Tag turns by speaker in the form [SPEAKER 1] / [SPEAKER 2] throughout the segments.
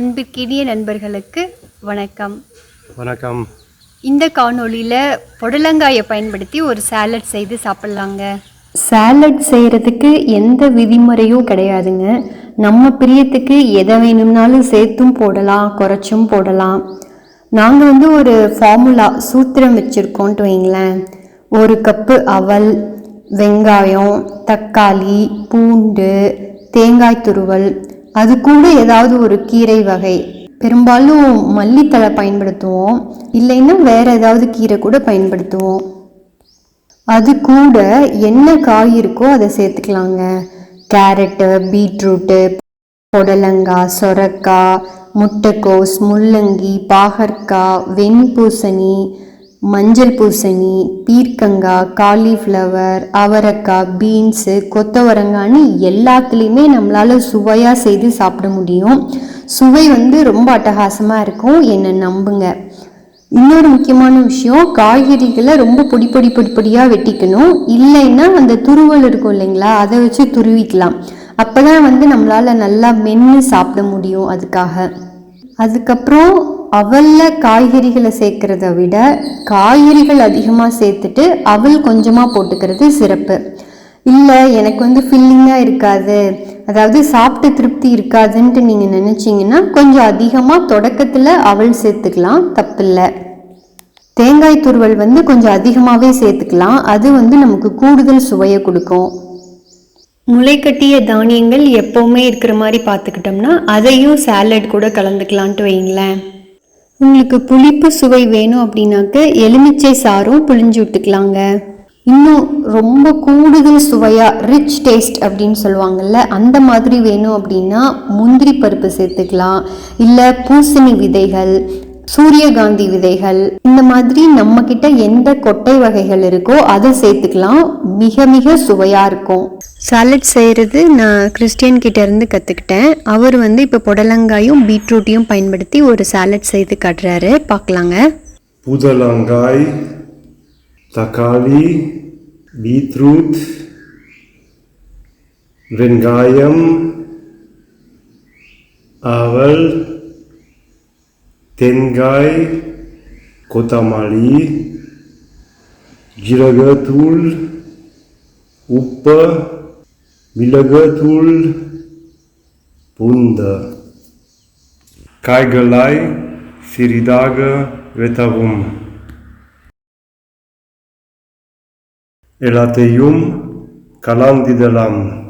[SPEAKER 1] அன்பிற்கினிய நண்பர்களுக்கு வணக்கம்.
[SPEAKER 2] வணக்கம்.
[SPEAKER 1] இந்த காணொளியில் புடலங்காயை பயன்படுத்தி ஒரு சாலட் செய்து சாப்பிட்லாங்க. சாலட் செய்கிறதுக்கு எந்த விதிமுறையும் கிடையாதுங்க. நம்ம பிரியத்துக்கு எதை வேணும்னாலும் சேர்த்தும் போடலாம் குறைச்சும் போடலாம். நாங்கள் வந்து ஒரு ஃபார்முலா சூத்திரம் வச்சுருக்கோன்ட்டு வைங்களேன். ஒரு கப்பு அவல் வெங்காயம் தக்காளி பூண்டு தேங்காய் துருவல் அது கூட ஏதாவது ஒரு கீரை வகை. பெரும்பாலும் மல்லித்தழை பயன்படுத்துவோம். இல்லைன்னா வேற ஏதாவது கீரை கூட பயன்படுத்துவோம். அது கூட என்ன காய் இருக்கோ அதை சேர்த்துக்கலாங்க. கேரட்டு பீட்ரூட்டு புடலங்காய் சொரக்காய் முட்டைக்கோஸ் முள்ளங்கி பாகற்காய் வெண்பூசணி மஞ்சள் பூசணி பீர்க்கங்காய் காலிஃப்ளவர் அவரக்காய் பீன்ஸு கொத்தவரங்கான்னு எல்லாத்துலேயுமே நம்மளால் சுவையாக செய்து சாப்பிட முடியும். சுவை வந்து ரொம்ப அட்டகாசமாக இருக்கும் என்னை நம்புங்க. இன்னொரு முக்கியமான விஷயம் காய்கறிகளை ரொம்ப பொடி பொடி பொடி பொடியாக வெட்டிக்கணும். இல்லைன்னா அந்த துருவல் இருக்கும் இல்லைங்களா அதை வச்சு துருவிக்கலாம். அப்போ தான் வந்து நம்மளால் நல்லா மென்று சாப்பிட முடியும் அதுக்காக. அதுக்கப்புறம் அவலில் காய்கறிகளை சேர்க்கறத விட காய்கறிகள் அதிகமாக சேர்த்துட்டு அவல் கொஞ்சமாக போட்டுக்கிறது சிறப்பு. இல்லை எனக்கு வந்து ஃபில்லிங்காக இருக்காது. அதாவது சாப்பிட்டு திருப்தி இருக்காதுன்ட்டு நீங்கள் நினச்சிங்கன்னா கொஞ்சம் அதிகமாக தொடக்கத்தில் அவல் சேர்த்துக்கலாம் தப்பில்லை. தேங்காய் துருவல் வந்து கொஞ்சம் அதிகமாகவே சேர்த்துக்கலாம். அது வந்து நமக்கு கூடுதல் சுவையை கொடுக்கும். முளைக்கட்டிய தானியங்கள் எப்போவுமே இருக்கிற மாதிரி பார்த்துக்கிட்டோம்னா அதையும் சாலட் கூட கலந்துக்கலான்ட்டு வைங்களேன் உங்களுக்கு புளிப்பு சுவை வேணும் அப்படின்னாக்க எலுமிச்சை சாறும் புளிஞ்சு விட்டுக்கலாங்க. இன்னும் ரொம்ப கூடுதல் சுவையாக ரிச் டேஸ்ட் அப்படின்னு சொல்லுவாங்கள்ல அந்த மாதிரி வேணும் அப்படின்னா முந்திரி பருப்பு சேர்த்துக்கலாம். இல்லை பூசணி விதைகள் சூரியகாந்தி விதைகள் இந்த மாதிரி நம்ம கிட்ட எந்த கொட்டை வகைகள் இருக்கோ அதை சேர்த்துக்கலாம். மிக மிக சுவையாக இருக்கும். சாலட் செய்கிறது நான் கிறிஸ்டியன் கிட்டேருந்து கற்றுக்கிட்டேன் அவர் வந்து இப்போ புடலங்காயும் பீட்ரூட்டையும் பயன்படுத்தி ஒரு சாலட் செய்து காட்டுறாரு. பார்க்கலாங்க.
[SPEAKER 2] புதலங்காய் தக்காளி பீட்ரூட் வெங்காயம் அவல் தேங்காய் கொத்தமல்லி ஜீரகத்தூள் உப்பு Bilăgătul pundă. Caigălai, siridagă, vetavum. Elateium, calandidelam.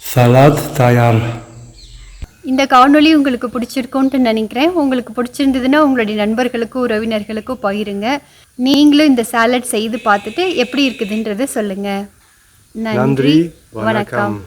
[SPEAKER 2] Salat tayar.
[SPEAKER 1] இந்த காணொளி உங்களுக்கு பிடிச்சிருக்கும்ட்டு நினைக்கிறேன். உங்களுக்கு பிடிச்சிருந்ததுன்னா உங்களுடைய நண்பர்களுக்கும் உறவினர்களுக்கும் பகிருங்க. நீங்களும் இந்த சாலட் செய்து பார்த்துட்டு எப்படி இருக்குதுன்றதை சொல்லுங்கள்
[SPEAKER 2] நன்றி வணக்கம்.